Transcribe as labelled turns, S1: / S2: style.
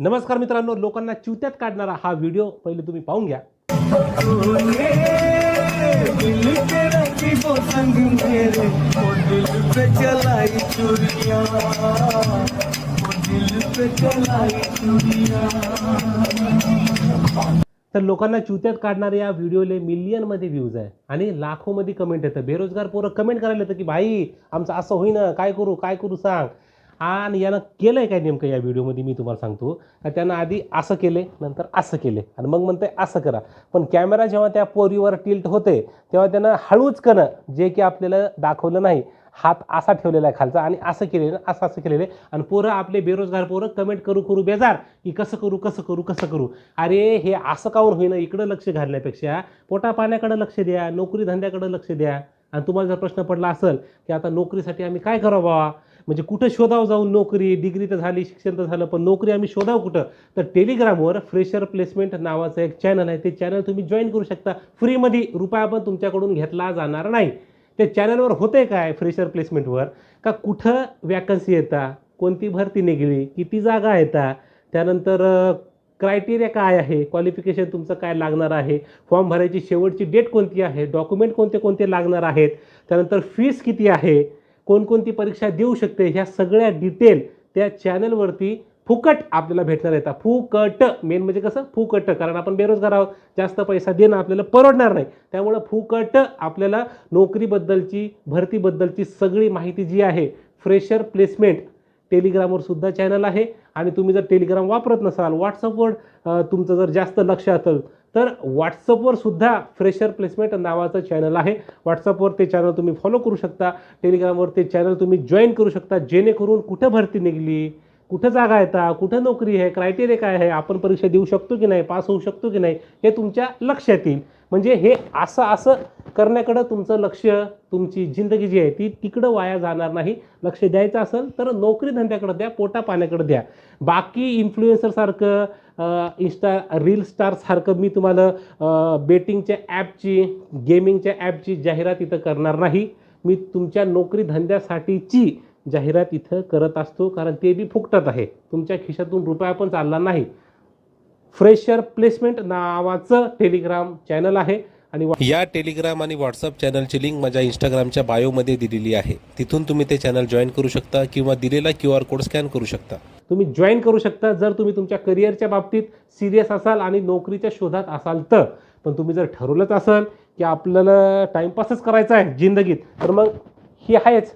S1: नमस्कार मित्रांनो लोकांना चिवत्यात काढणारा हा व्हिडिओ पहिले तुम्ही पाहून घ्या.
S2: तर
S1: लोकांना चिवत्यात काढणाऱ्या या व्हिडिओले मिलियनमध्ये व्ह्यूज आहे आणि लाखोमध्ये कमेंट येतं. बेरोजगार पोरं कमेंट करायला येतं की भाई आमचं असं होईना. काय करू? काय करू? सांग. आणि यानं केलं आहे काय नेमकं या व्हिडिओमध्ये मी तुम्हाला सांगतो. का त्यानं आधी असं केले नंतर असं केले आणि मग म्हणते असं करा. पण कॅमेरा जेव्हा त्या पोरीवर टिल्ट होते तेव्हा त्यानं हळूच करणं जे की आपल्याला दाखवलं नाही हात असा ठेवलेला आहे खालचा आणि असं केलेलं असं असं केलेलं आहे. आणि पोरं आपले बेरोजगार पोरं कमेंट करू करू बेजार. की कसं करू कसं करू कसं करू? अरे हे असं काऊन होईना? इकडं लक्ष घालण्यापेक्षा पोटा पाण्याकडे लक्ष द्या नोकरी धंद्याकडे लक्ष द्या. आणि तुम्हाला जर प्रश्न पडला असेल की आता नोकरीसाठी आम्ही काय करावं बाबा? म्हणजे कुठं शोधावं जाऊन नोकरी डिग्री तर झाली शिक्षण तर झालं पण नोकरी आम्ही शोधावं कुठं? तर टेलिग्रामवर फ्रेशर प्लेसमेंट नावाचं एक चॅनल आहे. ते चॅनल तुम्ही जॉईन करू शकता. फ्रीमध्ये रुपया पण तुमच्याकडून घेतला जाणार नाही. ते चॅनलवर होते काय फ्रेशर प्लेसमेंटवर का कुठं वॅकन्सी येतात कोणती भरती निघली? किती जागा येतात त्यानंतर क्रायटेरिया काय आहे? क्वालिफिकेशन तुमचं काय लागणार आहे? फॉर्म भरायची शेवटची डेट कोणती आहे? डॉक्युमेंट कोणते कोणते लागणार आहेत? त्यानंतर फीस किती आहे? कोणकोणती परीक्षा देऊ शकते ह्या सगळ्या डिटेल त्या चॅनलवरती फुकट आपल्याला भेटणार येतात फुकट मेन म्हणजे कसं? फुकट कारण आपण बेरोजगार आहोत. जास्त पैसा देणं आपल्याला परवडणार नाही. त्यामुळं फुकट आपल्याला नोकरीबद्दलची भरतीबद्दलची सगळी माहिती जी आहे फ्रेशर प्लेसमेंट टेलिग्रामवर सुद्धा चॅनल आहे. आणि तुम्ही जर टेलिग्राम वापरत नसाल व्हॉट्सअपवर तुमचं जर जास्त लक्ष असेल तर व्हॉट्सअपवर सुद्धा फ्रेशर प्लेसमेंट नावाचं चॅनल आहे. व्हॉट्सअपवर ते चॅनल तुम्ही फॉलो करू शकता. टेलिग्रामवर ते चॅनल तुम्ही जॉईन करू शकता. जेणेकरून कुठं भरती निघली कुठं जागा येतात कुठं नोकरी आहे क्रायटेरिया काय आहे आपण परीक्षा देऊ शकतो की नाही पास होऊ शकतो की नाही हे तुमच्या लक्षात येईल. म्हणजे हे असं असं करण्याकडं तुमचं लक्ष तुमची जिंदगी जी आहे ती तिकडं वाया जाणार नाही. लक्ष द्यायचं असेल तर नोकरी धंद्याकडे द्या पोटा पाण्याकडे द्या. बाकी इन्फ्लुएन्सरसारखं इन्स्टा रील स्टारसारखं मी तुम्हाला बेटिंगच्या ॲपची गेमिंगच्या ॲपची जाहिरात इथं करणार नाही. मी तुमच्या नोकरी धंद्यासाठीची जाहिरात इथं करत असतो कारण ते बी फुकटात आहे. तुमच्या खिशातून रुपया पण चालला नाही. फ्रेशर प्लेसमेंट नावाचं टेलिग्राम चॅनल आहे. आणि
S3: या टेलिग्राम आणि व्हॉट्सअप चॅनलची लिंक माझ्या इंस्टाग्रामच्या बायोमध्ये दिलेली आहे. तिथून तुम्ही ते चॅनल जॉईन करू शकता किंवा दिलेला क्यू आर कोड स्कॅन करू शकता.
S1: तुम्ही जॉईन करू शकता जर तुम्ही तुमच्या करिअरच्या बाबतीत सिरियस असाल आणि नोकरीच्या शोधात असाल तर. पण तुम्ही जर ठरवलंच असाल की आपल्याला टाईमपासच करायचा आहे जिंदगीत तर मग ही आहेच.